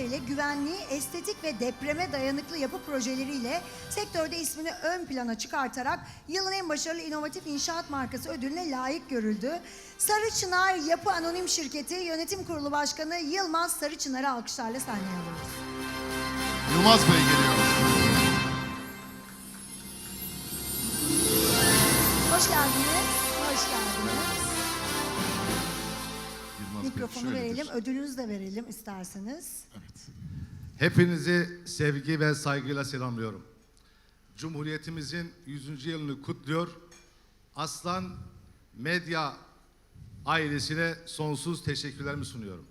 özellikleriyle güvenliği, estetik ve depreme dayanıklı yapı projeleriyle sektörde ismini ön plana çıkartarak yılın en başarılı inovatif inşaat markası ödülüne layık görüldü. Sarı Çınar Yapı Anonim Şirketi Yönetim Kurulu Başkanı Yılmaz Sarı Çınar'ı alkışlarla sahneye alıyoruz. Yılmaz Bey geliyor. Hoş geldiniz. Mikrofonu şöyledir. verelim, ödülünüzü de verelim isterseniz. Hepinizi sevgi ve saygıyla selamlıyorum. Cumhuriyetimizin 100. yılını kutluyor. Aslan Medya ailesine sonsuz teşekkürlerimi sunuyorum.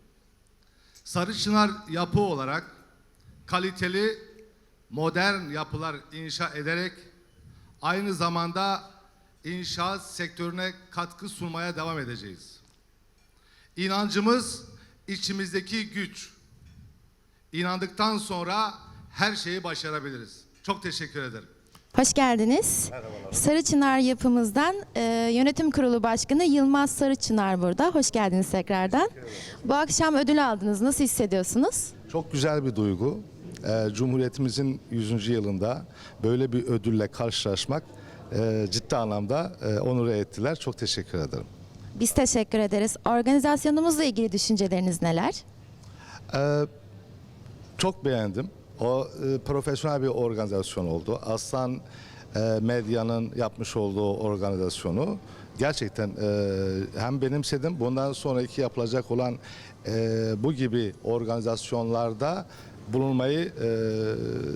Sarı Çınar yapı olarak kaliteli, modern yapılar inşa ederek aynı zamanda inşaat sektörüne katkı sunmaya devam edeceğiz. İnancımız içimizdeki güç. İnandıktan sonra her şeyi başarabiliriz. Çok teşekkür ederim. Hoş geldiniz. Sarı Çınar yapımızdan e, yönetim kurulu başkanı Yılmaz Sarı Çınar burada. Hoş geldiniz tekrardan. Bu akşam ödül aldınız. Nasıl hissediyorsunuz? Çok güzel bir duygu. Ee, Cumhuriyetimizin 100. yılında böyle bir ödülle karşılaşmak e, ciddi anlamda e, onur ettiler. Çok teşekkür ederim. Biz teşekkür ederiz. Organizasyonumuzla ilgili düşünceleriniz neler? Ee, çok beğendim. O e, profesyonel bir organizasyon oldu. Aslan e, Medya'nın yapmış olduğu organizasyonu gerçekten e, hem benimsedim. Bundan sonraki yapılacak olan e, bu gibi organizasyonlarda bulunmayı e,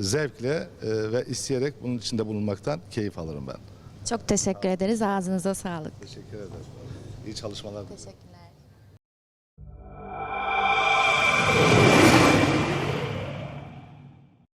zevkle e, ve isteyerek bunun içinde bulunmaktan keyif alırım ben. Çok teşekkür ederiz. Ağzınıza sağlık. Teşekkür ederim. İyi çalışmalar. Teşekkürler.